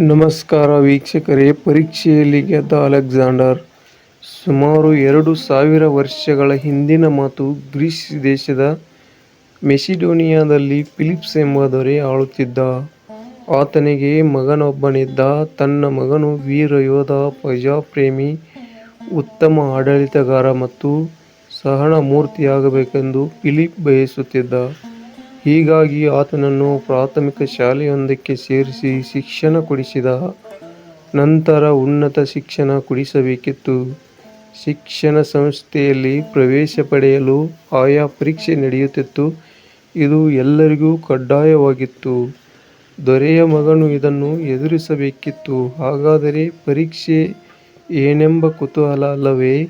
ನಮಸ್ಕಾರ ವೀಕ್ಷಕರೇ ಪರೀಕ್ಷೆಯಲ್ಲಿ ಗೆದ್ದ ಅಲೆಕ್ಸಾಂಡರ್ ಸುಮಾರು ಎರಡು ಸಾವಿರ ವರ್ಷಗಳ ಹಿಂದಿನ ಮಾತು ಗ್ರೀಸ್ ದೇಶದ ಮೆಸಿಡೋನಿಯಾದಲ್ಲಿ ಫಿಲಿಪ್ಸ್ ಎಂಬ ದೊರೆ ಆಳುತ್ತಿದ್ದ. ಆತನಿಗೆ ಮಗನೊಬ್ಬನಿದ್ದ. ತನ್ನ ಮಗನು ವೀರ ಯೋಧ, ಪ್ರಜಾಪ್ರೇಮಿ, ಉತ್ತಮ ಆಡಳಿತಗಾರ ಮತ್ತು ಸಹನ ಮೂರ್ತಿಯಾಗಬೇಕೆಂದು ಫಿಲಿಪ್ ಬಯಸುತ್ತಿದ್ದ. ಹೀಗಾಗಿ ಆತನನ್ನು ಪ್ರಾಥಮಿಕ ಶಾಲೆಯೊಂದಕ್ಕೆ ಸೇರಿಸಿ ಶಿಕ್ಷಣ ಕೊಡಿಸಿದ. ನಂತರ ಉನ್ನತ ಶಿಕ್ಷಣ ಕೊಡಿಸಬೇಕಿತ್ತು. ಶಿಕ್ಷಣ ಸಂಸ್ಥೆಯಲ್ಲಿ ಪ್ರವೇಶ ಪಡೆಯಲು ಆಯಾ ಪರೀಕ್ಷೆ ನಡೆಯುತ್ತಿತ್ತು. ಇದು ಎಲ್ಲರಿಗೂ ಕಡ್ಡಾಯವಾಗಿತ್ತು. ದೊರೆಯ ಮಗನು ಇದನ್ನು ಎದುರಿಸಬೇಕಿತ್ತು. ಹಾಗಾದರೆ ಪರೀಕ್ಷೆ ಏನೆಂಬ ಕುತೂಹಲ ಅಲ್ಲವೇ?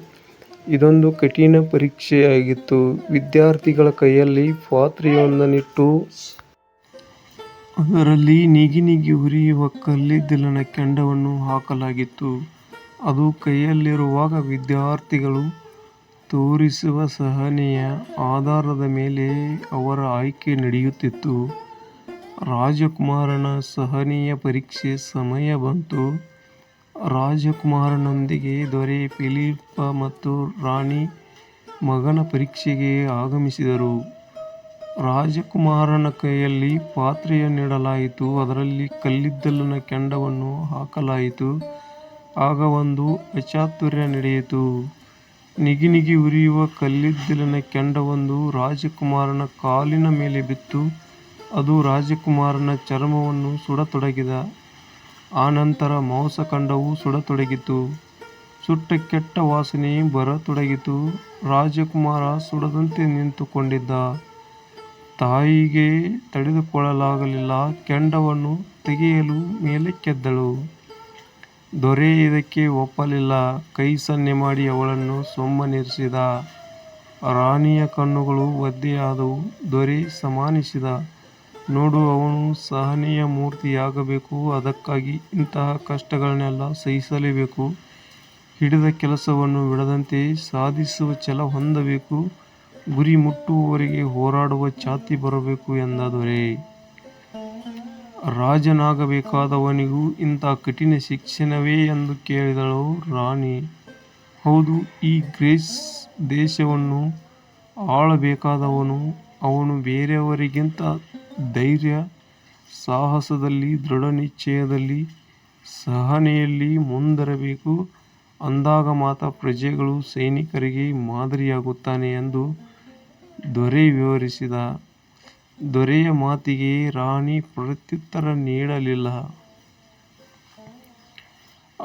ಇದೊಂದು ಕಠಿಣ ಪರೀಕ್ಷೆಯಾಗಿತ್ತು. ವಿದ್ಯಾರ್ಥಿಗಳ ಕೈಯಲ್ಲಿ ಪಾತ್ರೆಯೊಂದನ್ನಿಟ್ಟು. ಅದರಲ್ಲಿ ನಿಗಿ ನಿಗಿ ಉರಿಯುವ ಕಲ್ಲಿದ್ದಲಿನ ಕೆಂಡವನ್ನು ಹಾಕಲಾಗಿತ್ತು. ಅದು ಕೈಯಲ್ಲಿರುವಾಗ ವಿದ್ಯಾರ್ಥಿಗಳು ತೋರಿಸುವ ಸಹನೆಯ ಆಧಾರದ ಮೇಲೆ ಅವರ ಆಯ್ಕೆ ನಡೆಯುತ್ತಿತ್ತು. ರಾಜಕುಮಾರನ ಸಹನೀಯ ಪರೀಕ್ಷೆ ಸಮಯ ಬಂತು. ರಾಜಕುಮಾರನೊಂದಿಗೆ ದೊರೆ ಫಿಲಿಪ್ಪ ಮತ್ತು ರಾಣಿ ಮಗನ ಪರೀಕ್ಷೆಗೆ ಆಗಮಿಸಿದರು. ರಾಜಕುಮಾರನ ಕೈಯಲ್ಲಿ ಪಾತ್ರೆಯನ್ನಿಡಲಾಯಿತು. ಅದರಲ್ಲಿ ಕಲ್ಲಿದ್ದಲಿನ ಕೆಂಡವನ್ನು ಹಾಕಲಾಯಿತು. ಆಗ ಒಂದು ಅಚಾತುರ್ಯ ನಡೆಯಿತು. ನಿಗಿನಿಗಿ ನಿಗಿ ಉರಿಯುವ ಕಲ್ಲಿದ್ದಲಿನ ಕೆಂಡವೊಂದು ರಾಜಕುಮಾರನ ಕಾಲಿನ ಮೇಲೆ ಬಿತ್ತು. ಅದು ರಾಜಕುಮಾರನ ಚರ್ಮವನ್ನು ಸುಡತೊಡಗಿದ. ಅನಂತರ ಮಾಂಸಖಂಡವು ಸುಡತೊಡಗಿತು. ಸುಟ್ಟ ಕೆಟ್ಟ ವಾಸನೆ ಬರತೊಡಗಿತು. ರಾಜಕುಮಾರ ಸುಡದಂತೆ ನಿಂತುಕೊಂಡಿದ್ದ. ತಾಯಿಗೆ ತಡೆದುಕೊಳ್ಳಲಾಗಲಿಲ್ಲ. ಕೆಂಡವನ್ನು ತೆಗೆಯಲು ಮೇಲಕ್ಕೆದ್ದಳು. ದೊರೆ ಇದಕ್ಕೆ ಒಪ್ಪಲಿಲ್ಲ. ಕೈ ಸನ್ನೆ ಮಾಡಿ ಅವಳನ್ನು ಸುಮ್ಮನಿರಿಸಿದ. ರಾಣಿಯ ಕಣ್ಣುಗಳು ಒದ್ದೆಯಾದವು. ದೊರೆ ಸಮಾಧಾನಿಸಿದ. ನೋಡು, ಅವನು ಸಹನೆಯ ಮೂರ್ತಿಯಾಗಬೇಕು. ಅದಕ್ಕಾಗಿ ಇಂತಹ ಕಷ್ಟಗಳನ್ನೆಲ್ಲ ಸಹಿಸಲೇಬೇಕು. ಹಿಡಿದ ಕೆಲಸವನ್ನು ಬಿಡದಂತೆ ಸಾಧಿಸುವ ಛಲ ಹೊಂದಬೇಕು. ಗುರಿ ಮುಟ್ಟುವವರೆಗೆ ಹೋರಾಡುವ ಛಾತಿ ಬರಬೇಕು ಎಂದ ದೊರೆ. ರಾಜನಾಗಬೇಕಾದವನಿಗೂ ಇಂಥ ಕಠಿಣ ಶಿಕ್ಷಣವೇ ಎಂದು ಕೇಳಿದಳು ರಾಣಿ. ಹೌದು, ಈ ಗ್ರೀಸ್ ದೇಶವನ್ನು ಆಳಬೇಕಾದವನು ಅವನು ಬೇರೆಯವರಿಗಿಂತ ಧೈರ್ಯ, ಸಾಹಸದಲ್ಲಿ, ದೃಢನಿಶ್ಚಯದಲ್ಲಿ, ಸಹನೆಯಲ್ಲಿ ಮುಂದರಬೇಕು ಅಂದಾಗ ಮಾತ್ರ ಪ್ರಜೆಗಳು, ಸೈನಿಕರಿಗೆ ಮಾದರಿಯಾಗುತ್ತಾನೆ ಎಂದು ದೊರೆ ವಿವರಿಸಿದ. ದೊರೆಯ ಮಾತಿಗೆ ರಾಣಿ ಪ್ರತ್ಯುತ್ತರ ನೀಡಲಿಲ್ಲ.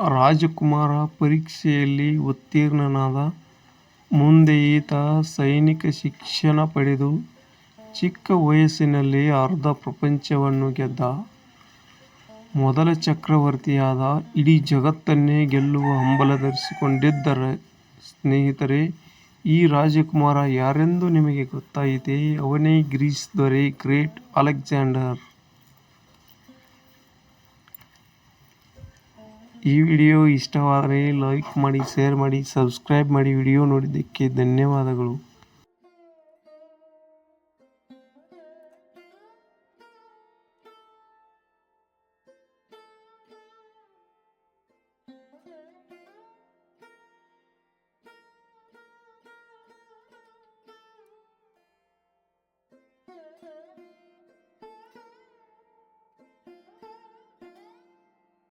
ರಾಜಕುಮಾರ ಪರೀಕ್ಷೆಯಲ್ಲಿ ಉತ್ತೀರ್ಣನಾದ. ಮುಂದೆ ಈತ ಸೈನಿಕ ಶಿಕ್ಷಣ ಪಡೆದು ಚಿಕ್ಕ ವಯಸ್ಸಿನಲ್ಲಿ ಅರ್ಧ ಪ್ರಪಂಚವನ್ನು ಗೆದ್ದ. ಮೊದಲ ಚಕ್ರವರ್ತಿಯಾದ. ಇಡೀ ಜಗತ್ತನ್ನೇ ಗೆಲ್ಲುವ ಹಂಬಲ ಧರಿಸಿಕೊಂಡಿದ್ದರ ಸ್ನೇಹಿತರೆ, ಈ ರಾಜಕುಮಾರ ಯಾರೆಂದು ನಿಮಗೆ ಗೊತ್ತಾಯಿತೇ? ಅವನೇ ಗ್ರೀಸ್ ದೊರೆ ಗ್ರೇಟ್ ಅಲೆಕ್ಸಾಂಡರ್. ಈ ವಿಡಿಯೋ ಇಷ್ಟವಾದರೆ ಲೈಕ್ ಮಾಡಿ, ಶೇರ್ ಮಾಡಿ, ಸಬ್ಸ್ಕ್ರೈಬ್ ಮಾಡಿ. ವಿಡಿಯೋ ನೋಡಿದ್ದಕ್ಕೆ ಧನ್ಯವಾದಗಳು.